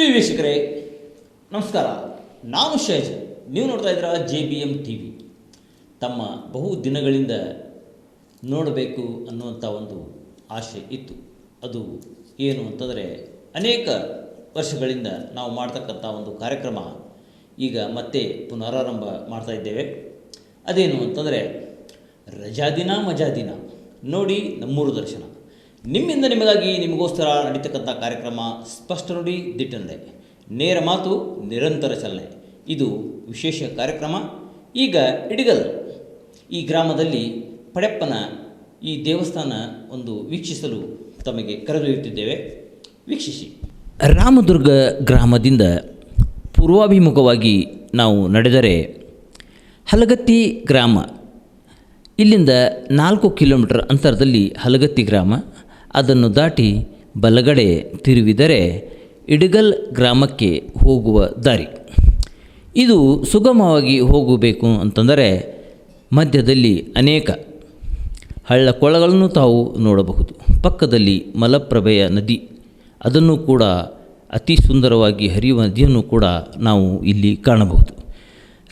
ಪ್ರಿಯ ವೀಕ್ಷಕರೇ, ನಮಸ್ಕಾರ. ನಾನು ಶೈಜ್. ನೀವು ನೋಡ್ತಾ ಇದ್ದೀರಾ J B M T V. ತಮ್ಮ ಬಹು ದಿನಗಳಿಂದ ನೋಡಬೇಕು ಅನ್ನುವಂಥ ಒಂದು ಆಸೆ ಇತ್ತು. ಅದು ಏನು ಅಂತಂದರೆ, ಅನೇಕ ವರ್ಷಗಳಿಂದ ನಾವು ಮಾಡ್ತಕ್ಕಂಥ ಒಂದು ಕಾರ್ಯಕ್ರಮ ಈಗ ಮತ್ತೆ ಪುನರಾರಂಭ ಮಾಡ್ತಾ ಇದ್ದೇವೆ. ಅದೇನು ಅಂತಂದರೆ ರಜಾದಿನ ಮಜಾದಿನ ನೋಡಿ ನಮ್ಮೂರು ದರ್ಶನ. ನಿಮ್ಮಿಂದ ನಿಮಗಾಗಿ ನಿಮಗೋಸ್ಕರ ನಡೀತಕ್ಕಂಥ ಕಾರ್ಯಕ್ರಮ ಸ್ಪಷ್ಟ ನುಡಿ ದಿಟ್ಟಂದೆ ನೇರ ಮಾತು, ನಿರಂತರ ಚಲನೆ. ಇದು ವಿಶೇಷ ಕಾರ್ಯಕ್ರಮ. ಈಗ ಇಡಿಗಲ್. ಈ ಗ್ರಾಮದಲ್ಲಿ ಪಡೆಪ್ಪನ ಈ ದೇವಸ್ಥಾನ ಒಂದು ವೀಕ್ಷಿಸಲು ತಮಗೆ ಕರೆದೊಯ್ಯುತ್ತಿದ್ದೇವೆ. ವೀಕ್ಷಿಸಿ. ರಾಮದುರ್ಗ ಗ್ರಾಮದಿಂದ ಪೂರ್ವಾಭಿಮುಖವಾಗಿ ನಾವು ನಡೆದರೆ ಹಲಗತ್ತಿ ಗ್ರಾಮ. ಇಲ್ಲಿಂದ ನಾಲ್ಕು ಕಿಲೋಮೀಟರ್ ಅಂತರದಲ್ಲಿ ಹಲಗತ್ತಿ ಗ್ರಾಮ. ಅದನ್ನು ದಾಟಿ ಬಲಗಡೆ ತಿರುವಿದರೆ ಇಡಗಲ್ ಗ್ರಾಮಕ್ಕೆ ಹೋಗುವ ದಾರಿ. ಇದು ಸುಗಮವಾಗಿ ಹೋಗಬೇಕು ಅಂತಂದರೆ ಮಧ್ಯದಲ್ಲಿ ಅನೇಕ ಹಳ್ಳ ಕೊಳಗಳನ್ನು ತಾವು ನೋಡಬಹುದು. ಪಕ್ಕದಲ್ಲಿ ಮಲಪ್ರಭೆಯ ನದಿ. ಅದನ್ನು ಕೂಡ ಅತಿ ಸುಂದರವಾಗಿ ಹರಿಯುವ ನದಿಯನ್ನು ಕೂಡ ನಾವು ಇಲ್ಲಿ ಕಾಣಬಹುದು.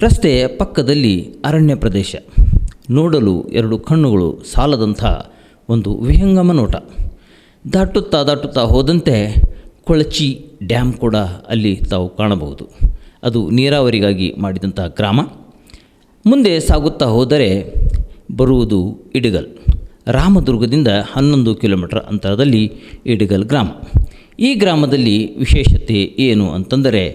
ರಸ್ತೆಯ ಪಕ್ಕದಲ್ಲಿ ಅರಣ್ಯ ಪ್ರದೇಶ. ನೋಡಲು ಎರಡು ಕಣ್ಣುಗಳು ಸಾಲದಂಥ ಒಂದು ವಿಹಂಗಮ ನೋಟ. ದಾಟುತ್ತಾ ದಾಟುತ್ತಾ ಹೋದಂತೆ ಕೊಳಚಿ ಡ್ಯಾಮ್ ಕೂಡ ಅಲ್ಲಿ ತಾವು ಕಾಣಬಹುದು. ಅದು ನೀರಾವರಿಗಾಗಿ ಮಾಡಿದಂತಹ ಗ್ರಾಮ. ಮುಂದೆ ಸಾಗುತ್ತಾ ಹೋದರೆ ಬರುವುದು ಇಡಗಲ್. ರಾಮದುರ್ಗದಿಂದ ಹನ್ನೊಂದು ಕಿಲೋಮೀಟರ್ ಅಂತರದಲ್ಲಿ ಇಡಗಲ್ ಗ್ರಾಮ. ಈ ಗ್ರಾಮದಲ್ಲಿ ವಿಶೇಷತೆ ಏನು ಅಂತಂದರೆ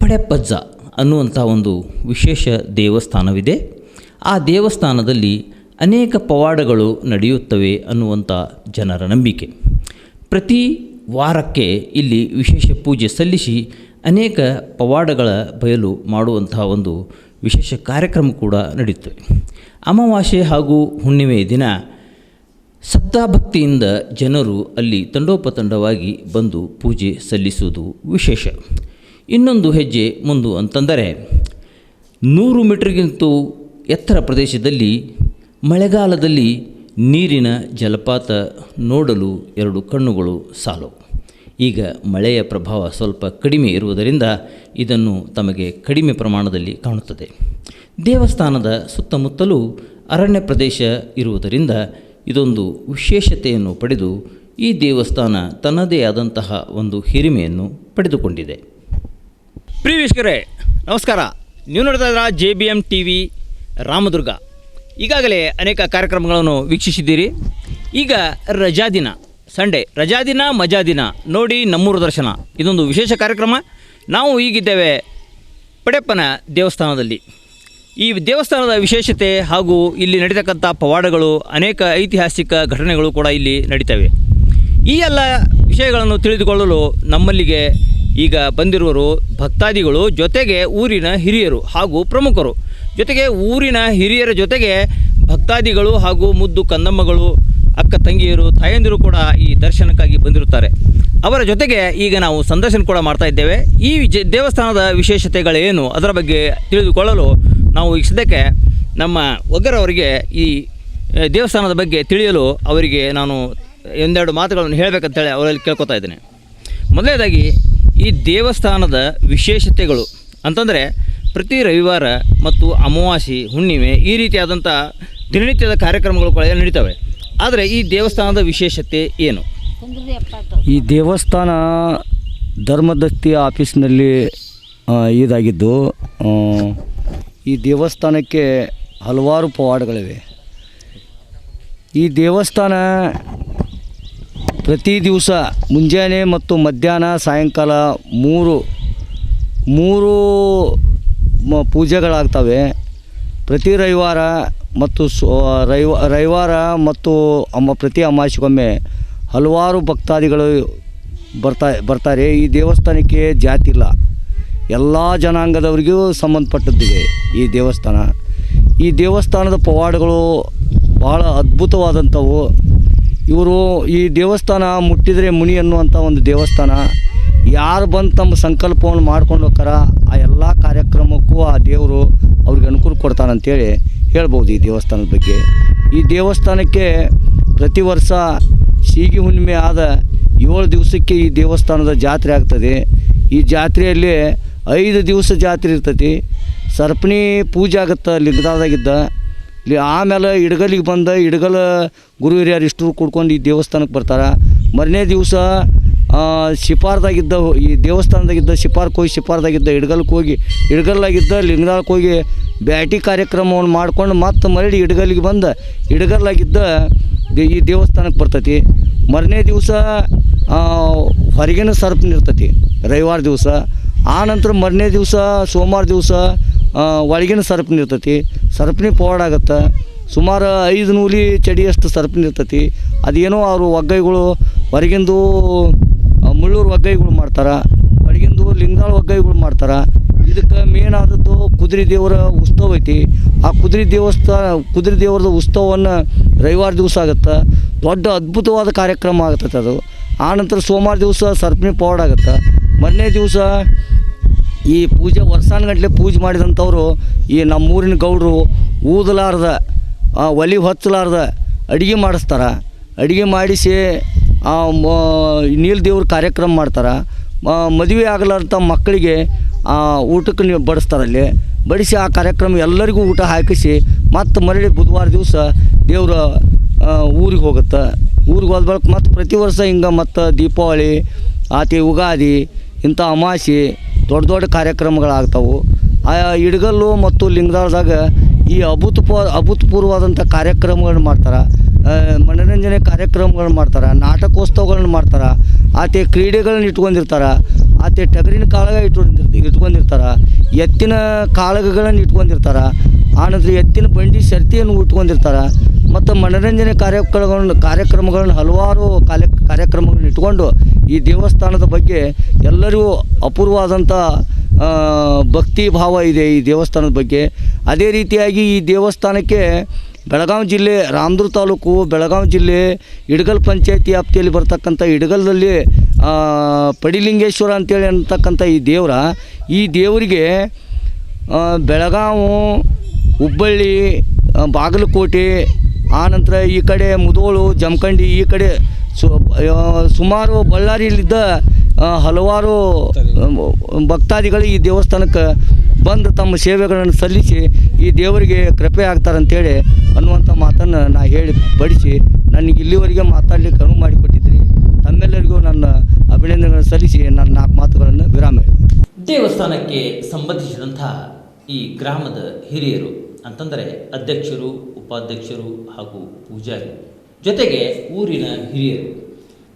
ಪಡೆಪಜ್ಜ ಅನ್ನುವಂಥ ಒಂದು ವಿಶೇಷ ದೇವಸ್ಥಾನವಿದೆ. ಆ ದೇವಸ್ಥಾನದಲ್ಲಿ ಅನೇಕ ಪವಾಡಗಳು ನಡೆಯುತ್ತವೆ ಅನ್ನುವಂಥ ಜನರ ನಂಬಿಕೆ. ಪ್ರತಿ ವಾರಕ್ಕೆ ಇಲ್ಲಿ ವಿಶೇಷ ಪೂಜೆ ಸಲ್ಲಿಸಿ ಅನೇಕ ಪವಾಡಗಳ ಬಯಲು ಮಾಡುವಂತಹ ಒಂದು ವಿಶೇಷ ಕಾರ್ಯಕ್ರಮ ಕೂಡ ನಡೆಯುತ್ತವೆ ಅಮಾವಾಸ್ಯೆ ಹಾಗೂ ಹುಣ್ಣಿಮೆ ದಿನ ಸಪ್ತಾಭಕ್ತಿಯಿಂದ ಜನರು ಅಲ್ಲಿ ತಂಡೋಪತಂಡವಾಗಿ ಬಂದು ಪೂಜೆ ಸಲ್ಲಿಸುವುದು ವಿಶೇಷ. ಇನ್ನೊಂದು ಹೆಜ್ಜೆ ಮುಂದು ಅಂತಂದರೆ ನೂರು ಮೀಟರ್ಗಿಂತೂ ಎತ್ತರ ಪ್ರದೇಶದಲ್ಲಿ ಮಳೆಗಾಲದಲ್ಲಿ ನೀರಿನ ಜಲಪಾತ ನೋಡಲು ಎರಡು ಕಣ್ಣುಗಳು ಸಾಲವು ಈಗ ಮಳೆಯ ಪ್ರಭಾವ ಸ್ವಲ್ಪ ಕಡಿಮೆ ಇರುವುದರಿಂದ ಇದನ್ನು ತಮಗೆ ಕಡಿಮೆ ಪ್ರಮಾಣದಲ್ಲಿ ಕಾಣುತ್ತದೆ. ದೇವಸ್ಥಾನದ ಸುತ್ತಮುತ್ತಲೂ ಅರಣ್ಯ ಪ್ರದೇಶ ಇರುವುದರಿಂದ ಇದೊಂದು ವಿಶೇಷತೆಯನ್ನು ಪಡೆದು ಈ ದೇವಸ್ಥಾನ ತನ್ನದೇ ಆದಂತಹ ಒಂದು ಹಿರಿಮೆಯನ್ನು ಪಡೆದುಕೊಂಡಿದೆ. ವೀಕ್ಷಕರೇ, ನಮಸ್ಕಾರ. ನೀವು ನೋಡ್ತಾ ಇದ್ದೀರಾ J B M T V Ramdurg. ಈಗಾಗಲೇ ಅನೇಕ ಕಾರ್ಯಕ್ರಮಗಳನ್ನು ವೀಕ್ಷಿಸಿದ್ದೀರಿ. ಈಗ ರಜಾದಿನ ಸಂಡೇ. ರಜಾದಿನ ಮಜಾದಿನ ನೋಡಿ ನಮ್ಮೂರು ದರ್ಶನ. ಇದೊಂದು ವಿಶೇಷ ಕಾರ್ಯಕ್ರಮ. ನಾವು ಈಗಿದ್ದೇವೆ ಪಡೆಪ್ಪನ ದೇವಸ್ಥಾನದಲ್ಲಿ. ಈ ದೇವಸ್ಥಾನದ ವಿಶೇಷತೆ ಹಾಗೂ ಇಲ್ಲಿ ನಡೀತಕ್ಕಂಥ ಪವಾಡಗಳು, ಅನೇಕ ಐತಿಹಾಸಿಕ ಘಟನೆಗಳು ಕೂಡ ಇಲ್ಲಿ ನಡೀತವೆ. ಈ ಎಲ್ಲ ವಿಷಯಗಳನ್ನು ತಿಳಿದುಕೊಳ್ಳಲು ನಮ್ಮಲ್ಲಿಗೆ ಈಗ ಬಂದಿರುವರು ಭಕ್ತಾದಿಗಳು, ಜೊತೆಗೆ ಊರಿನ ಹಿರಿಯರು ಹಾಗೂ ಪ್ರಮುಖರು. ಜೊತೆಗೆ ಊರಿನ ಹಿರಿಯರ ಜೊತೆಗೆ ಭಕ್ತಾದಿಗಳು ಹಾಗೂ ಮುದ್ದು ಕಂದಮ್ಮಗಳು ಅಕ್ಕ ತಂಗಿಯರು, ತಾಯಂದಿರು ಕೂಡ ಈ ದರ್ಶನಕ್ಕಾಗಿ ಬಂದಿರುತ್ತಾರೆ. ಅವರ ಜೊತೆಗೆ ಈಗ ನಾವು ಸಂದರ್ಶನ ಕೂಡ ಮಾಡ್ತಾ ಇದ್ದೇವೆ. ಈ ದೇವಸ್ಥಾನದ ವಿಶೇಷತೆಗಳೇನು? ಅದರ ಬಗ್ಗೆ ತಿಳಿದುಕೊಳ್ಳಲು ನಾವು ಈ ಸದ್ಯಕ್ಕೆ ನಮ್ಮ ಒಗ್ಗರವರಿಗೆ ಈ ದೇವಸ್ಥಾನದ ಬಗ್ಗೆ ತಿಳಿಯಲು ಅವರಿಗೆ ನಾನು ಒಂದೆರಡು ಮಾತುಗಳನ್ನು ಹೇಳಬೇಕಂತೇಳಿ ಅವರಲ್ಲಿ ಕೇಳ್ಕೊತಾ ಇದ್ದೇನೆ. ಮೊದಲನೇದಾಗಿ ಈ ದೇವಸ್ಥಾನದ ವಿಶೇಷತೆಗಳು ಅಂತಂದರೆ ಪ್ರತಿ ರವಿವಾರ ಮತ್ತು ಅಮಾವಾಸ್ಯೆ, ಹುಣ್ಣಿಮೆ ಈ ರೀತಿಯಾದಂಥ ದಿನನಿತ್ಯದ ಕಾರ್ಯಕ್ರಮಗಳು ಕೂಡ ನಡೀತವೆ. ಆದರೆ ಈ ದೇವಸ್ಥಾನದ ವಿಶೇಷತೆ ಏನು? ಈ ದೇವಸ್ಥಾನ ಧರ್ಮದತ್ತಿ ಆಫೀಸ್ನಲ್ಲಿ ಇದಾಗಿದ್ದು ಈ ದೇವಸ್ಥಾನಕ್ಕೆ ಹಲವಾರು ಪವಾಡಗಳಿವೆ. ಈ ದೇವಸ್ಥಾನ ಪ್ರತಿ ದಿವಸ ಮುಂಜಾನೆ ಮತ್ತು ಮಧ್ಯಾಹ್ನ ಸಾಯಂಕಾಲ ಮೂರು ಮೂರು ಮ ಪೂಜೆಗಳಾಗ್ತವೆ. ಪ್ರತಿ ರವಿವಾರ ಮತ್ತು ರವಿವಾರ ಮತ್ತು ಅಮ್ಮ ಪ್ರತಿ ಅಮಾವಾಸ್ಯೆಗೊಮ್ಮೆ ಹಲವಾರು ಭಕ್ತಾದಿಗಳು ಬರ್ತಾ, ಬರ್ತಾರೆ. ಈ ದೇವಸ್ಥಾನಕ್ಕೆ ಜಾತಿ ಇಲ್ಲ. ಎಲ್ಲ ಜನಾಂಗದವರಿಗೂ ಸಂಬಂಧಪಟ್ಟದ್ದಿದೆ ಈ ದೇವಸ್ಥಾನ. ಈ ದೇವಸ್ಥಾನದ ಪವಾಡಗಳು ಭಾಳ ಅದ್ಭುತವಾದಂಥವು. ಇವರು ಈ ದೇವಸ್ಥಾನ ಮುಟ್ಟಿದರೆ ಮುನಿ ಅನ್ನುವಂಥ ಒಂದು ದೇವಸ್ಥಾನ. ಯಾರು ಬಂದು ತಮ್ಮ ಸಂಕಲ್ಪವನ್ನು ಮಾಡ್ಕೊಂಡು ಹೋಗ್ತಾರ, ಆ ಎಲ್ಲ ಕಾರ್ಯಕ್ರಮಕ್ಕೂ ಆ ದೇವರು ಅವ್ರಿಗೆ ಅನುಕೂಲ ಕೊಡ್ತಾನಂತೇಳಿ ಹೇಳ್ಬೋದು ಈ ದೇವಸ್ಥಾನದ ಬಗ್ಗೆ. ಈ ದೇವಸ್ಥಾನಕ್ಕೆ ಪ್ರತಿ ವರ್ಷ ಸೀಗಿ ಹುಣ್ಣಿಮೆ ಆದ ಏಳು ದಿವಸಕ್ಕೆ ಈ ದೇವಸ್ಥಾನದ ಜಾತ್ರೆ ಆಗ್ತದೆ. ಈ ಜಾತ್ರೆಯಲ್ಲಿ ಐದು ದಿವಸ ಜಾತ್ರೆ ಇರ್ತೈತಿ ಸರ್ಪಣಿ ಪೂಜೆ ಆಗುತ್ತೆ ಲಿಂಗದಾದಾಗಿದ್ದ ಇಲ್ಲಿ ಆಮೇಲೆ ಇಡಗಲಿಗೆ ಬಂದ ಇಡಗಲ ಗುರು ಹಿರಿಯರು ಇಷ್ಟು ಕೂಡ್ಕೊಂಡು ಈ ದೇವಸ್ಥಾನಕ್ಕೆ ಬರ್ತಾರೆ. ಮರನೇ ದಿವಸ ಶಿಪಾರ್ದಾಗಿದ್ದ ಈ ದೇವಸ್ಥಾನದಾಗಿದ್ದ ಶಿಪಾರ್ಕ್ ಹೋಗಿ ಶಿಪಾರ್ದಾಗಿದ್ದ ಇಡಗಲ್ಗೆ ಹೋಗಿ, ಇಡಗಲ್ಲಾಗಿದ್ದ ಲಿಂಗದಾಳಕ್ಕೆ ಹೋಗಿ ಬ್ಯಾಟಿ ಕಾರ್ಯಕ್ರಮವನ್ನು ಮಾಡ್ಕೊಂಡು ಮತ್ತೆ ಮರಳಿ ಇಡಗಲಿಗೆ ಬಂದು, ಇಡಗಲ್ಲಾಗಿದ್ದ ಈ ದೇವಸ್ಥಾನಕ್ಕೆ ಬರ್ತೈತಿ. ಮರನೇ ದಿವಸ ಹೊರಗಿನ ಸರ್ಪನ ಇರ್ತೈತಿ, ರವಿವಾರ ದಿವಸ. ಆ ನಂತರ ಮರನೇ ದಿವಸ ಸೋಮವಾರ ದಿವಸ ಒಳಗಿನ ಸರ್ಪನ ಇರ್ತೈತಿ. ಸರ್ಪನಿ ಪವಾಡ ಆಗತ್ತೆ. ಸುಮಾರು ಐದು ನೂಲಿ ಚಡಿಯಷ್ಟು ಸರ್ಪನ ಇರ್ತೈತಿ. ಅದೇನೋ ಅವರು ಒಗ್ಗೈಗಳು ಹೊರಗಿಂದು ಮುಳ್ಳೂರು ಒಗ್ಗೈಗಳು ಮಾಡ್ತಾರೆ ಒಳಗಿಂದು ಲಿಂಗಾಳ ಒಗ್ಗೈಗಳು ಮಾಡ್ತಾರೆ. ಇದಕ್ಕೆ ಮೇನ್ ಆದದ್ದು ಕುದುರೆ ದೇವರ ಉತ್ಸವ ಐತಿ. ಆ ಕುದುರೆ ದೇವಸ್ಥಾನ ಕುದುರೆ ದೇವರದ ಉತ್ಸವವನ್ನು ರವಿವಾರ ದಿವಸ ಆಗುತ್ತೆ. ದೊಡ್ಡ ಅದ್ಭುತವಾದ ಕಾರ್ಯಕ್ರಮ ಆಗತ್ತೆ ಅದು. ಆನಂತರ ಸೋಮವಾರ ದಿವಸ ಸರ್ಪಣಿ ಪವಾಡ ಆಗುತ್ತೆ. ಮೊನ್ನೆ ದಿವಸ ಈ ಪೂಜೆ ವರ್ಷಾನುಗಟ್ಲೆ ಪೂಜೆ ಮಾಡಿದಂಥವ್ರು ಈ ನಮ್ಮೂರಿನ ಗೌಡರು ಊದಲಾರ್ದ ಒಲಿ ಹೊತ್ತಲಾರ್ದ ಅಡುಗೆ ಮಾಡಿಸ್ತಾರೆ. ಅಡುಗೆ ಮಾಡಿಸಿ ನೀಲ್ ದೇವ್ರ ಕಾರ್ಯಕ್ರಮ ಮಾಡ್ತಾರೆ. ಮದುವೆ ಆಗಲಾರ್ದ ಮಕ್ಕಳಿಗೆ ಊಟಕ್ಕೆ ನೀವು ಬಡಿಸ್ತಾರಲ್ಲಿ ಬಡಿಸಿ ಆ ಕಾರ್ಯಕ್ರಮ ಎಲ್ಲರಿಗೂ ಊಟ ಹಾಕಿಸಿ, ಮತ್ತು ಮರಳಿ ಬುಧವಾರ ದಿವಸ ದೇವ್ರ ಊರಿಗೆ ಹೋಗುತ್ತೆ. ಊರಿಗೆ ಹೋದ ಬಳಿಕ ಮತ್ತು ಪ್ರತಿ ವರ್ಷ ಹಿಂಗೆ ಮತ್ತು ದೀಪಾವಳಿ, ಆತಿ ಯುಗಾದಿ ಇಂಥ ಅಮಾಸೆ, ದೊಡ್ಡ ದೊಡ್ಡ ಕಾರ್ಯಕ್ರಮಗಳಾಗ್ತಾವೆ. ಆ, ಇಡಗಲ್ಲು ಮತ್ತು ಲಿಂಗದಾಳದಾಗ ಈ ಅಭೂತಪೂ, ಅಭೂತಪೂರ್ವವಾದಂಥ ಕಾರ್ಯಕ್ರಮಗಳನ್ನ ಮಾಡ್ತಾರೆ. ಮನೋರಂಜನೆ ಕಾರ್ಯಕ್ರಮಗಳನ್ನ ಮಾಡ್ತಾರೆ. ನಾಟಕೋತ್ಸವಗಳನ್ನ ಮಾಡ್ತಾರೆ. ಆತ ಕ್ರೀಡೆಗಳನ್ನ ಇಟ್ಕೊಂಡಿರ್ತಾರೆ. ಆತ ಟಗರಿನ ಕಾಳಗ ಇಟ್ಕೊಂಡಿರ್, ಇಟ್ಕೊಂಡಿರ್ತಾರೆ. ಎತ್ತಿನ ಕಾಳಗಗಳನ್ನು ಇಟ್ಕೊಂಡಿರ್ತಾರೆ. ಆನಂತರ ಎತ್ತಿನ ಬಂಡಿ ಶರ್ತಿಯನ್ನು ಇಟ್ಕೊಂಡಿರ್ತಾರೆ ಮತ್ತು ಮನೋರಂಜನೆ ಕಾರ್ಯಕ್ರಮಗಳನ್ನು ಕಾರ್ಯಕ್ರಮಗಳನ್ನು ಹಲವಾರು ಕಾರ್ಯ ಕಾರ್ಯಕ್ರಮಗಳನ್ನ ಇಟ್ಕೊಂಡು ಈ ದೇವಸ್ಥಾನದ ಬಗ್ಗೆ ಎಲ್ಲರಿಗೂ ಅಪೂರ್ವವಾದಂಥ ಭಕ್ತಿ ಭಾವ ಇದೆ ಈ ದೇವಸ್ಥಾನದ ಬಗ್ಗೆ. ಅದೇ ರೀತಿಯಾಗಿ ಈ ದೇವಸ್ಥಾನಕ್ಕೆ ಬೆಳಗಾವಿ ಜಿಲ್ಲೆ ರಾಮದುರ್ಗ ತಾಲೂಕು ಬೆಳಗಾವಿ ಜಿಲ್ಲೆ ಇಡಗಲ್ ಪಂಚಾಯತಿ ವ್ಯಾಪ್ತಿಯಲ್ಲಿ ಬರ್ತಕ್ಕಂಥ ಇಡಗಲ್ದಲ್ಲಿ ಪಡಿಲಿಂಗೇಶ್ವರ ಅಂತೇಳಿ ಅಂತಕ್ಕಂಥ ಈ ದೇವರ, ಈ ದೇವರಿಗೆ ಬೆಳಗಾವಿ ಹುಬ್ಬಳ್ಳಿ ಬಾಗಲಕೋಟೆ ಆನಂತರ ಈ ಕಡೆ ಮುದೋಳು, ಜಮಖಂಡಿ, ಈ ಕಡೆ ಸುಮಾರು ಬಳ್ಳಾರಿಯಲ್ಲಿದ್ದ ಹಲವಾರು ಭಕ್ತಾದಿಗಳು ಈ ದೇವಸ್ಥಾನಕ್ಕೆ ಬಂದು ತಮ್ಮ ಸೇವೆಗಳನ್ನು ಸಲ್ಲಿಸಿ ಈ ದೇವರಿಗೆ ಕೃಪೆ ಆಗ್ತಾರಂತೇಳಿ ಅನ್ನುವಂಥ ಮಾತನ್ನು ನಾ ಹೇಳಿ ಬಡಿಸಿ ನನಗೆ ಇಲ್ಲಿವರೆಗೆ ಮಾತಾಡಲಿಕ್ಕೆ ಅನುವು ಮಾಡಿಕೊಟ್ಟಿದ್ರಿ ತಮ್ಮೆಲ್ಲರಿಗೂ ನನ್ನ ಅಭಿನಂದನೆಗಳನ್ನು ಸಲ್ಲಿಸಿ ನನ್ನ ನಾಲ್ಕು ಮಾತುಗಳನ್ನು ವಿರಾಮ ಹೇಳಿದೆ ದೇವಸ್ಥಾನಕ್ಕೆ ಸಂಬಂಧಿಸಿದಂಥ ಈ ಗ್ರಾಮದ ಹಿರಿಯರು, ಅಂತಂದರೆ ಅಧ್ಯಕ್ಷರು, ಉಪಾಧ್ಯಕ್ಷರು ಹಾಗೂ ಪೂಜಾರಿ, ಜೊತೆಗೆ ಊರಿನ ಹಿರಿಯರು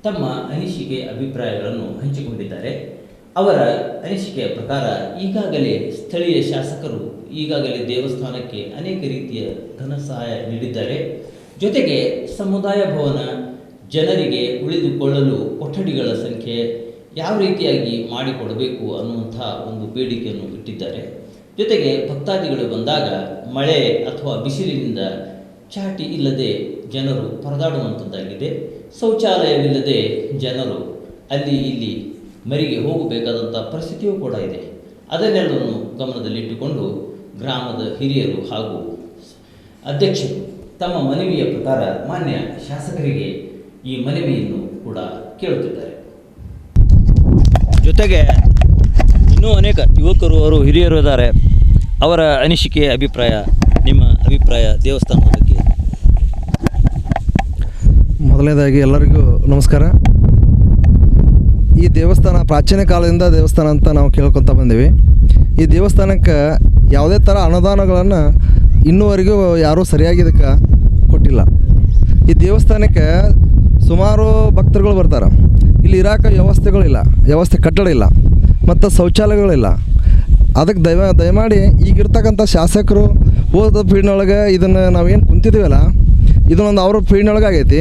ತಮ್ಮ ಅನಿಸಿಕೆ, ಅಭಿಪ್ರಾಯಗಳನ್ನು ಹಂಚಿಕೊಂಡಿದ್ದಾರೆ. ಅವರ ಅನಿಸಿಕೆಯ ಪ್ರಕಾರ ಈಗಾಗಲೇ ಸ್ಥಳೀಯ ಶಾಸಕರು ಈಗಾಗಲೇ ದೇವಸ್ಥಾನಕ್ಕೆ ಅನೇಕ ರೀತಿಯ ಧನ ಸಹಾಯ ನೀಡಿದ್ದಾರೆ. ಜೊತೆಗೆ ಸಮುದಾಯ ಭವನ ಜನರಿಗೆ ಉಳಿದುಕೊಳ್ಳಲು ಕೊಠಡಿಗಳ ಸಂಖ್ಯೆ ಯಾವ ರೀತಿಯಾಗಿ ಮಾಡಿಕೊಡಬೇಕು ಅನ್ನುವಂಥ ಒಂದು ಬೇಡಿಕೆಯನ್ನು ಇಟ್ಟಿದ್ದಾರೆ. ಜೊತೆಗೆ ಭಕ್ತಾದಿಗಳು ಬಂದಾಗ ಮಳೆ ಅಥವಾ ಬಿಸಿಲಿನಿಂದ ಚಾಟಿ ಇಲ್ಲದೆ ಜನರು ಪರದಾಡುವಂಥದ್ದಾಗಿದೆ ಶೌಚಾಲಯವಿಲ್ಲದೆ ಜನರು ಅಲ್ಲಿ ಇಲ್ಲಿ ಮರಿಗೆ ಹೋಗಬೇಕಾದಂಥ ಪರಿಸ್ಥಿತಿಯೂ ಕೂಡ ಇದೆ. ಅದನ್ನೆಲ್ಲವನ್ನು ಗಮನದಲ್ಲಿಟ್ಟುಕೊಂಡು ಗ್ರಾಮದ ಹಿರಿಯರು ಹಾಗೂ ಅಧ್ಯಕ್ಷರು ತಮ್ಮ ಮನವಿಯ ಪ್ರಕಾರ ಮಾನ್ಯ ಶಾಸಕರಿಗೆ ಈ ಮನವಿಯನ್ನು ಕೂಡ ಕೇಳುತ್ತಿದ್ದಾರೆ. ಜೊತೆಗೆ ಇನ್ನೂ ಅನೇಕ ಯುವಕರು ಅವರು ಹಿರಿಯರು ಇದ್ದಾರೆ. ಅವರ ಅನಿಸಿಕೆ ಅಭಿಪ್ರಾಯ ನಿಮ್ಮ ಅಭಿಪ್ರಾಯ ದೇವಸ್ಥಾನದ ಬಗ್ಗೆ. ಮೊದಲನೇದಾಗಿ ಎಲ್ಲರಿಗೂ ನಮಸ್ಕಾರ. ಈ ದೇವಸ್ಥಾನ ಪ್ರಾಚೀನ ಕಾಲದಿಂದ ದೇವಸ್ಥಾನ ಅಂತ ನಾವು ಕೇಳ್ಕೊತಾ ಬಂದೀವಿ. ಈ ದೇವಸ್ಥಾನಕ್ಕೆ ಯಾವುದೇ ಥರ ಅನುದಾನಗಳನ್ನು ಇನ್ನೂವರೆಗೂ ಯಾರೂ ಸರಿಯಾಗಿ ಇದಕ್ಕೆ ಕೊಟ್ಟಿಲ್ಲ. ಈ ದೇವಸ್ಥಾನಕ್ಕೆ ಸುಮಾರು ಭಕ್ತರುಗಳು ಬರ್ತಾರೆ. ಇಲ್ಲಿ ಇರಾಕ ವ್ಯವಸ್ಥೆಗಳಿಲ್ಲ ವ್ಯವಸ್ಥೆ ಕಟ್ಟಡ ಇಲ್ಲ, ಮತ್ತು ಶೌಚಾಲಯಗಳಿಲ್ಲ ಅದಕ್ಕೆ ದಯ ದಯಮಾಡಿ ಈಗಿರ್ತಕ್ಕಂಥ ಶಾಸಕರು ಹೋದ ಫೀಲ್ಡ್ನೊಳಗೆ ಇದನ್ನು ನಾವೇನು ಕುಂತಿದ್ದೀವಲ್ಲ ಇದನ್ನೊಂದು ಅವ್ರ ಫೀಲ್ಡ್ನೊಳಗೆ ಆಗೈತಿ.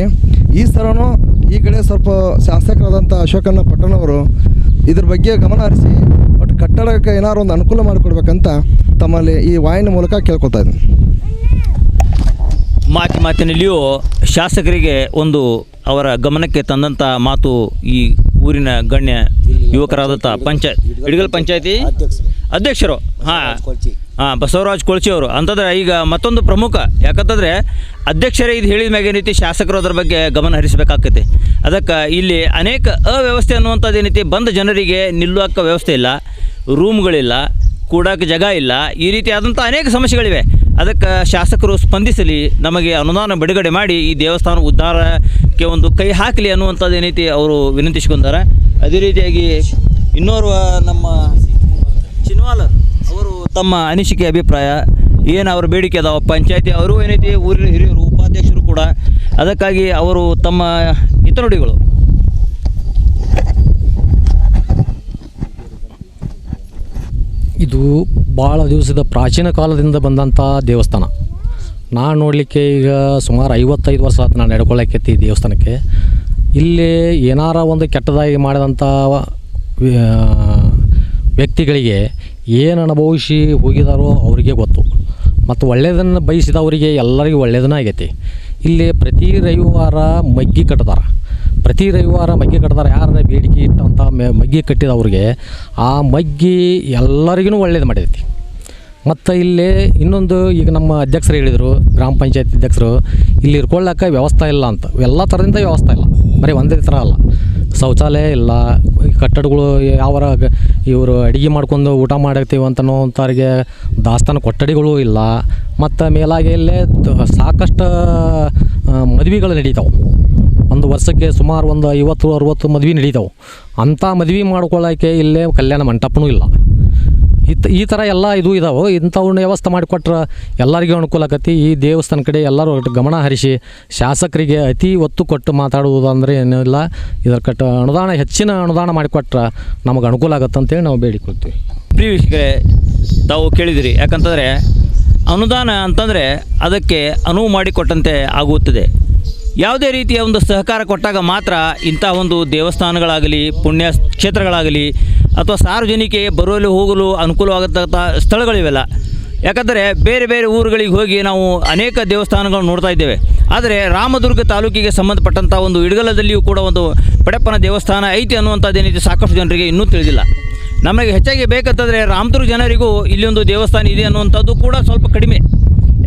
ಈ ಸರನು ಈ ಕಡೆ ಸ್ವಲ್ಪ ಶಾಸಕರಾದಂಥ ಅಶೋಕಣ್ಣ ಪಟ್ಟಣವರು ಇದ್ರ ಬಗ್ಗೆ ಗಮನ ಹರಿಸಿ ಒಟ್ಟು ಕಟ್ಟಡಕ್ಕೆ ಏನಾದ್ರು ಒಂದು ಅನುಕೂಲ ಮಾಡಿಕೊಡ್ಬೇಕಂತ ತಮ್ಮಲ್ಲಿ ಈ ವಾಹಿನಿ ಮೂಲಕ ಕೇಳ್ಕೊತಾ ಇದ್ದೀನಿ. ಮಾತಿ ಮಾತಿನಲ್ಲಿಯೂ ಶಾಸಕರಿಗೆ ಒಂದು ಅವರ ಗಮನಕ್ಕೆ ತಂದಂಥ ಮಾತು ಈ ಊರಿನ ಗಣ್ಯ ಯುವಕರಾದಂಥ ಪಂಚಾಯತ್ ಇಡಗಲ್ ಪಂಚಾಯತಿ ಅಧ್ಯಕ್ಷರು. ಹಾಂ. ಹಾಂ ಬಸವರಾಜ್ ಕೊಳ್ಚಿ ಅವರು. ಅಂತಂದ್ರೆ ಈಗ ಮತ್ತೊಂದು ಪ್ರಮುಖ. ಯಾಕಂತಂದರೆ ಅಧ್ಯಕ್ಷರೇ ಇದು ಹೇಳಿದ ಮ್ಯಾಗ ಏನೈತಿ ಶಾಸಕರು ಅದರ ಬಗ್ಗೆ ಗಮನ ಹರಿಸಬೇಕಾಗ್ತೈತಿ. ಅದಕ್ಕೆ ಇಲ್ಲಿ ಅನೇಕ ಅವ್ಯವಸ್ಥೆ ಅನ್ನುವಂಥದ್ದು ಏನೈತಿ, ಬಂದ ಜನರಿಗೆ ನಿಲ್ಲುವಕ್ಕ ವ್ಯವಸ್ಥೆ ಇಲ್ಲ, ರೂಮ್ಗಳಿಲ್ಲ ಕೂಡಕ್ಕೆ ಜಾಗ ಇಲ್ಲ, ಈ ರೀತಿಯಾದಂಥ ಅನೇಕ ಸಮಸ್ಯೆಗಳಿವೆ. ಅದಕ್ಕೆ ಶಾಸಕರು ಸ್ಪಂದಿಸಲಿ, ನಮಗೆ ಅನುದಾನ ಬಿಡುಗಡೆ ಮಾಡಿ ಈ ದೇವಸ್ಥಾನ ಉದ್ಧಾರಕ್ಕೆ ಒಂದು ಕೈ ಹಾಕಲಿ ಅನ್ನುವಂಥದ್ದು ಏನೈತಿ ಅವರು ವಿನಂತಿಸ್ಕೊಂತಾರೆ ಅದೇ ರೀತಿಯಾಗಿ ಇನ್ನೋರ್ವ ನಮ್ಮ ಚಿನ್ವಾಲರ್. ತಮ್ಮ ಅನಿಸಿಕೆ ಅಭಿಪ್ರಾಯ, ಏನು ಅವ್ರ ಬೇಡಿಕೆ ಅದಾವ? ಪಂಚಾಯತಿ ಅವರು ಏನೈತಿ, ಊರಿನ ಹಿರಿಯರು, ಉಪಾಧ್ಯಕ್ಷರು ಕೂಡ ಅದಕ್ಕಾಗಿ ಅವರು ತಮ್ಮ ಹಿತನುಡಿಗಳು. ಇದು ಭಾಳ ದಿವಸದ ಪ್ರಾಚೀನ ಕಾಲದಿಂದ ಬಂದಂಥ ದೇವಸ್ಥಾನ. ನಾನು ನೋಡಲಿಕ್ಕೆ ಈಗ ಸುಮಾರು ಐವತ್ತೈದು ವರ್ಷ ಆಯ್ತು ನಾನು ನಡ್ಕೊಳ್ಳೋಕೈತಿ ಈ ದೇವಸ್ಥಾನಕ್ಕೆ. ಇಲ್ಲಿ ಏನಾರ ಒಂದು ಕೆಟ್ಟದಾಗಿ ಮಾಡಿದಂಥ ವ್ಯಕ್ತಿಗಳಿಗೆ ಏನು ಅನುಭವಿಸಿ ಹೋಗಿದಾರೋ ಅವರಿಗೆ ಗೊತ್ತು. ಮತ್ತು ಒಳ್ಳೆಯದನ್ನು ಬಯಸಿದವರಿಗೆ ಎಲ್ಲರಿಗೂ ಒಳ್ಳೆಯದನ್ನ ಆಗೈತಿ. ಇಲ್ಲಿ ಪ್ರತಿ ರವಿವಾರ ಮಗ್ಗಿ ಕಟ್ತಾರೆ ಪ್ರತಿ ರವಿವಾರ ಮಗ್ಗಿ ಕಟ್ತಾರೆ ಯಾರ ಬೇಡಿಕೆ ಇಟ್ಟಂಥ ಮಗ್ಗಿ ಕಟ್ಟಿದವ್ರಿಗೆ ಆ ಮಗ್ಗಿ ಎಲ್ಲರಿಗೂ ಒಳ್ಳೇದು ಮಾಡಿದೈತಿ. ಮತ್ತು ಇಲ್ಲಿ ಇನ್ನೊಂದು ಈಗ ನಮ್ಮ ಅಧ್ಯಕ್ಷರು ಹೇಳಿದರು, ಗ್ರಾಮ ಪಂಚಾಯತ್ ಅಧ್ಯಕ್ಷರು, ಇಲ್ಲಿ ಇರ್ಕೊಳ್ಳೋಕೆ ವ್ಯವಸ್ಥೆ ಇಲ್ಲ ಅಂತ. ಎಲ್ಲ ಥರದಿಂದ ವ್ಯವಸ್ಥೆ ಇಲ್ಲ. ಬರೀ ಒಂದೇ ಥರ ಅಲ್ಲ. ಶೌಚಾಲಯ ಇಲ್ಲ, ಕಟ್ಟಡಗಳು ಯಾವರ ಇವರು ಅಡುಗೆ ಮಾಡ್ಕೊಂಡು ಊಟ ಮಾಡತ್ತೀವಿ ಅಂತನೋಂಥವ್ರಿಗೆ ದಾಸ್ತಾನು ಕೊಠಡಿಗಳು ಇಲ್ಲ. ಮತ್ತು ಮೇಲಾಗಿ ಇಲ್ಲೇ ಸಾಕಷ್ಟು ಮದುವೆಗಳು ನಡೀತಾವೆ. ಒಂದು ವರ್ಷಕ್ಕೆ ಸುಮಾರು ಒಂದು ಐವತ್ತು, ಅರುವತ್ತು ಮದ್ವೆ ನಡೀತಾವೆ. ಅಂಥ ಮದ್ವೆ ಮಾಡ್ಕೊಳ್ಳೋಕ್ಕೆ ಇಲ್ಲೇ ಕಲ್ಯಾಣ ಮಂಟಪನೂ ಇಲ್ಲ. ಇತ್ ಈ ಥರ ಎಲ್ಲ ಇದು ಇದಾವೆ. ಇಂಥವನ್ನ ವ್ಯವಸ್ಥೆ ಮಾಡಿಕೊಟ್ರೆ ಎಲ್ಲರಿಗೂ ಅನುಕೂಲ ಆಕತಿ. ಈ ದೇವಸ್ಥಾನ ಕಡೆ ಎಲ್ಲರೂ ಒಟ್ಟು ಗಮನ ಹರಿಸಿ ಶಾಸಕರಿಗೆ ಅತಿ ಒತ್ತು ಕೊಟ್ಟು ಮಾತಾಡುವುದು ಅಂದರೆ ಏನಿಲ್ಲ ಇದರ ಕಟ್ಟ ಅನುದಾನ, ಹೆಚ್ಚಿನ ಅನುದಾನ ಮಾಡಿಕೊಟ್ರೆ ನಮಗೆ ಅನುಕೂಲ ಆಗತ್ತೆ ಅಂತೇಳಿ ನಾವು ಬೇಡಿಕೊಳ್ತೀವಿ ಪ್ರಿಯ ವೀಕ್ಷಕರೇ, ತಾವು ಕೇಳಿದಿರಿ. ಯಾಕಂತಂದರೆ ಅನುದಾನ ಅಂತಂದರೆ ಅದಕ್ಕೆ ಅನುವು ಮಾಡಿಕೊಟ್ಟಂತೆ ಆಗುತ್ತದೆ. ಯಾವುದೇ ರೀತಿಯ ಒಂದು ಸಹಕಾರ ಕೊಟ್ಟಾಗ ಮಾತ್ರ ಇಂಥ ಒಂದು ದೇವಸ್ಥಾನಗಳಾಗಲಿ ಪುಣ್ಯ ಕ್ಷೇತ್ರಗಳಾಗಲಿ ಅಥವಾ ಸಾರ್ವಜನಿಕರಿಗೆ ಬರುವಲ್ಲಿ ಹೋಗಲು ಅನುಕೂಲವಾಗತಕ್ಕಂಥ ಸ್ಥಳಗಳಿವೆಲ್ಲ. ಯಾಕಂದರೆ ಬೇರೆ ಬೇರೆ ಊರುಗಳಿಗೆ ಹೋಗಿ ನಾವು ಅನೇಕ ದೇವಸ್ಥಾನಗಳನ್ನು ನೋಡ್ತಾ ಇದ್ದೇವೆ. ಆದರೆ ರಾಮದುರ್ಗ ತಾಲೂಕಿಗೆ ಸಂಬಂಧಪಟ್ಟಂಥ ಒಂದು ಇಡಗಲದಲ್ಲಿಯೂ ಕೂಡ ಒಂದು ಪಡೆಪ್ಪನ ದೇವಸ್ಥಾನ ಐತಿ ಅನ್ನುವಂಥದ್ದು ಏನೈತಿ ಸಾಕಷ್ಟು ಜನರಿಗೆ ಇನ್ನೂ ತಿಳಿದಿಲ್ಲ. ನಮಗೆ ಹೆಚ್ಚಾಗಿ ಬೇಕಂತಂದರೆ ರಾಮದುರ್ಗ ಜನರಿಗೂ ಇಲ್ಲಿ ಒಂದು ದೇವಸ್ಥಾನ ಇದೆ ಅನ್ನುವಂಥದ್ದು ಕೂಡ ಸ್ವಲ್ಪ ಕಡಿಮೆ.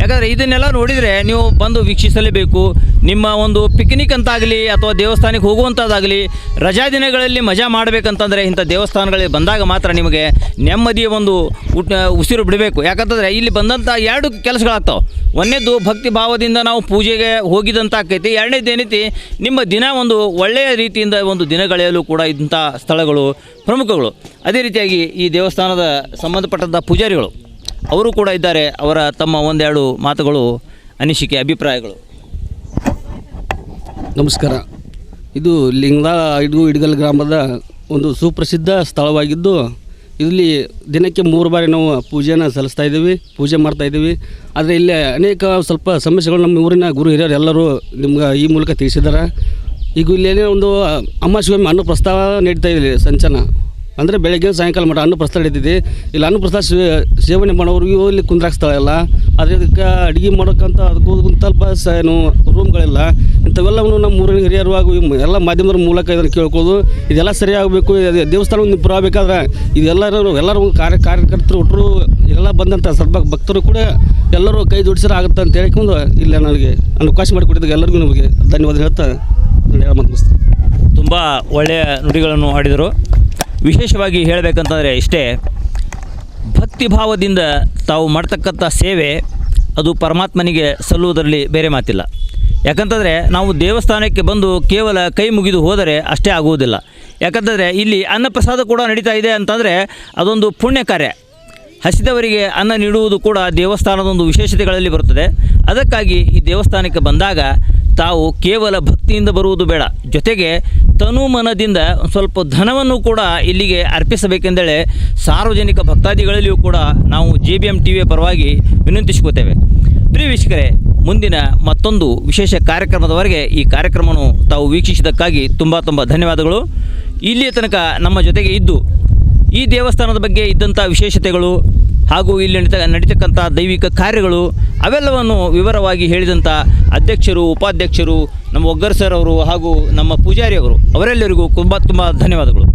ಯಾಕಂದರೆ ಇದನ್ನೆಲ್ಲ ನೋಡಿದರೆ ನೀವು ಬಂದು ವೀಕ್ಷಿಸಲೇಬೇಕು. ನಿಮ್ಮ ಒಂದು ಪಿಕ್ನಿಕ್ ಅಂತಾಗಲಿ ಅಥವಾ ದೇವಸ್ಥಾನಕ್ಕೆ ಹೋಗುವಂಥದ್ದಾಗಲಿ ರಜಾ ದಿನಗಳಲ್ಲಿ ಮಜಾ ಮಾಡಬೇಕಂತಂದರೆ ಇಂಥ ದೇವಸ್ಥಾನಗಳಿಗೆ ಬಂದಾಗ ಮಾತ್ರ ನಿಮಗೆ ನೆಮ್ಮದಿಯ ಒಂದು ಉಟ್, ಉಸಿರು ಬಿಡಬೇಕು. ಯಾಕಂತಂದರೆ ಇಲ್ಲಿ ಬಂದಂಥ ಎರಡು ಕೆಲಸಗಳಾಗ್ತಾವೆ. ಒಂದನೇದು ಭಕ್ತಿ ಭಾವದಿಂದ ನಾವು ಪೂಜೆಗೆ ಹೋಗಿದಂಥ ಆಕೈತಿ. ಎರಡನೇದು ಏನೈತಿ, ನಿಮ್ಮ ದಿನ ಒಂದು ಒಳ್ಳೆಯ ರೀತಿಯಿಂದ ಒಂದು ದಿನಗಳೆಯಲು ಕೂಡ ಇಂಥ ಸ್ಥಳಗಳು ಪ್ರಮುಖಗಳು. ಅದೇ ರೀತಿಯಾಗಿ ಈ ದೇವಸ್ಥಾನದ ಸಂಬಂಧಪಟ್ಟಂಥ ಪೂಜಾರಿಗಳು. ಅವರು ಕೂಡ ಇದ್ದಾರೆ. ಅವರ ತಮ್ಮ ಒಂದೆರಡು ಮಾತುಗಳು, ಅನಿಸಿಕೆ, ಅಭಿಪ್ರಾಯಗಳು. ನಮಸ್ಕಾರ. ಇದು ಲಿಂಗ ಇಡ್ಗು ಇಡ್ಗಲ್ ಗ್ರಾಮದ ಒಂದು ಸುಪ್ರಸಿದ್ಧ ಸ್ಥಳವಾಗಿದ್ದು, ಇಲ್ಲಿ ದಿನಕ್ಕೆ ಮೂರು ಬಾರಿ ನಾವು ಪೂಜೆನ ಸಲ್ಲಿಸ್ತಾ ಇದ್ದೀವಿ, ಪೂಜೆ ಮಾಡ್ತಾ ಇದ್ದೀವಿ. ಆದರೆ ಇಲ್ಲಿ ಅನೇಕ ಸ್ವಲ್ಪ ಸಮಸ್ಯೆಗಳು ನಮ್ಮ ಊರಿನ ಗುರು ಹಿರಿಯರು ಎಲ್ಲರೂ ನಿಮ್ಗೆ ಈ ಮೂಲಕ ತಿಳಿಸಿದ್ದಾರೆ. ಈಗ ಇಲ್ಲಿ ಒಂದು ಅಮಾವಾಸ್ಯೆಗೊಮ್ಮೆ ಅನ್ನ ಪ್ರಸ್ತಾವ ನೀಡ್ತಾ ಇದ್ದೀವಿ, ಸಂಚನ. ಅಂದರೆ ಬೆಳಗ್ಗೆ ಸಾಯಂಕಾಲ ಮಟ್ಟ ಅನ್ನ ಪ್ರಸಾದ ಇಲ್ಲಿ, ಅನ್ನ ಪ್ರಸಾದ ಸೇವನೆ ಮಾಡೋರಿಗೂ ಇಲ್ಲಿ ಕುಂದ್ರಾಕ ಸ್ಥಳ ಇಲ್ಲ ಆದರೆ ಇದಕ್ಕೆ ಅಡುಗೆ ಮಾಡೋಕ್ಕಂತ ಅದಕ್ಕೂ ಸ್ವಲ್ಪ ಏನು ರೂಮ್ಗಳಿಲ್ಲ ಇಂಥವೆಲ್ಲವನ್ನು ನಮ್ಮ ಊರಿನ ಹಿರಿಯರು ಹಾಗೂ ಎಲ್ಲ ಮಾಧ್ಯಮದ ಮೂಲಕ ಇದನ್ನು ಕೇಳ್ಕೊಳ್ಳೋದು. ಇದೆಲ್ಲ ಸರಿಯಾಗಬೇಕು ದೇವಸ್ಥಾನ ಒಂದು ಇಂಪ್ರೂವ್ ಆಗಬೇಕಾದ್ರೆ ಇದೆಲ್ಲರೂ, ಎಲ್ಲರೂ ಕಾರ್ಯ, ಕಾರ್ಯಕರ್ತರು ಒಟ್ಟರು ಎಲ್ಲ ಬಂದಂಥ ಸ್ವಲ್ಪ ಭಕ್ತರು ಕೂಡ ಎಲ್ಲರೂ ಕೈ ಜೋಡಿಸಿದ್ರೆ ಆಗುತ್ತೆ ಅಂತ ಹೇಳ್ಕೊಂಡು ಇಲ್ಲ ನನಗೆ ಅವಕಾಶ ಮಾಡಿಕೊಟ್ಟಿದ್ದಾಗ ಎಲ್ಲರಿಗೂ ನಮಗೆ ಧನ್ಯವಾದ ಹೇಳ್ತಾ ಹೇಳ. ತುಂಬ ಒಳ್ಳೆಯ ನುಡಿಗಳನ್ನು ಆಡಿದರು ವಿಶೇಷವಾಗಿ ಹೇಳಬೇಕಂತಂದರೆ ಇಷ್ಟೇ ಭಕ್ತಿ ಭಾವದಿಂದ ತಾವು ಮಾಡ್ತಕ್ಕಂಥ ಸೇವೆ ಅದು ಪರಮಾತ್ಮನಿಗೆ ಸಲ್ಲುವುದರಲ್ಲಿ ಬೇರೆ ಮಾತಿಲ್ಲ. ಯಾಕಂತಂದರೆ ನಾವು ದೇವಸ್ಥಾನಕ್ಕೆ ಬಂದು ಕೇವಲ ಕೈ ಮುಗಿದು ಹೋದರೆ ಅಷ್ಟೇ ಆಗುವುದಿಲ್ಲ. ಯಾಕಂತಂದರೆ ಇಲ್ಲಿ ಅನ್ನಪ್ರಸಾದ ಕೂಡ ನಡೀತಾ ಇದೆ ಅಂತಂದರೆ ಅದೊಂದು ಪುಣ್ಯ ಕಾರ್ಯ ಹಸಿದವರಿಗೆ ಅನ್ನ ನೀಡುವುದು ಕೂಡ ದೇವಸ್ಥಾನದ ಒಂದು ವಿಶೇಷತೆಗಳಲ್ಲಿ ಬರುತ್ತದೆ. ಅದಕ್ಕಾಗಿ ಈ ದೇವಸ್ಥಾನಕ್ಕೆ ಬಂದಾಗ ತಾವು ಕೇವಲ ಭಕ್ತಿಯಿಂದ ಬರುವುದು ಬೇಡ. ಜೊತೆಗೆ ತನು ಮನದಿಂದ ಸ್ವಲ್ಪ ಧನವನ್ನು ಕೂಡ ಇಲ್ಲಿಗೆ ಅರ್ಪಿಸಬೇಕೆಂದೇಳೆ ಸಾರ್ವಜನಿಕ ಭಕ್ತಾದಿಗಳಲ್ಲಿಯೂ ಕೂಡ ನಾವು ಜೆ ಬಿ ಎಂ ಟಿ ವಿಯ ಪರವಾಗಿ ವಿನಂತಿಸಿಕೊತೇವೆ. ಪ್ರಿಯ ವೀಕ್ಷಕರೇ, ಮುಂದಿನ ಮತ್ತೊಂದು ವಿಶೇಷ ಕಾರ್ಯಕ್ರಮದವರೆಗೆ ಈ ಕಾರ್ಯಕ್ರಮವನ್ನು ತಾವು ವೀಕ್ಷಿಸಿದ್ದಕ್ಕಾಗಿ ತುಂಬ ತುಂಬ ಧನ್ಯವಾದಗಳು. ಇಲ್ಲಿಯ ತನಕ ನಮ್ಮ ಜೊತೆಗೆ ಇದ್ದು ಈ ದೇವಸ್ಥಾನದ ಬಗ್ಗೆ ಇದ್ದಂಥ ವಿಶೇಷತೆಗಳು ಹಾಗೂ ಇಲ್ಲಿ ನಡೀತ, ನಡೀತಕ್ಕಂಥ ದೈವಿಕ ಕಾರ್ಯಗಳು ಅವೆಲ್ಲವನ್ನು ವಿವರವಾಗಿ ಹೇಳಿದಂಥ ಅಧ್ಯಕ್ಷರು, ಉಪಾಧ್ಯಕ್ಷರು, ನಮ್ಮ ಒಗ್ಗರ್ ಸರ್ ಅವರು ಹಾಗೂ ನಮ್ಮ ಪೂಜಾರಿಯವರು ಅವರೆಲ್ಲರಿಗೂ ತುಂಬ ತುಂಬ ಧನ್ಯವಾದಗಳು.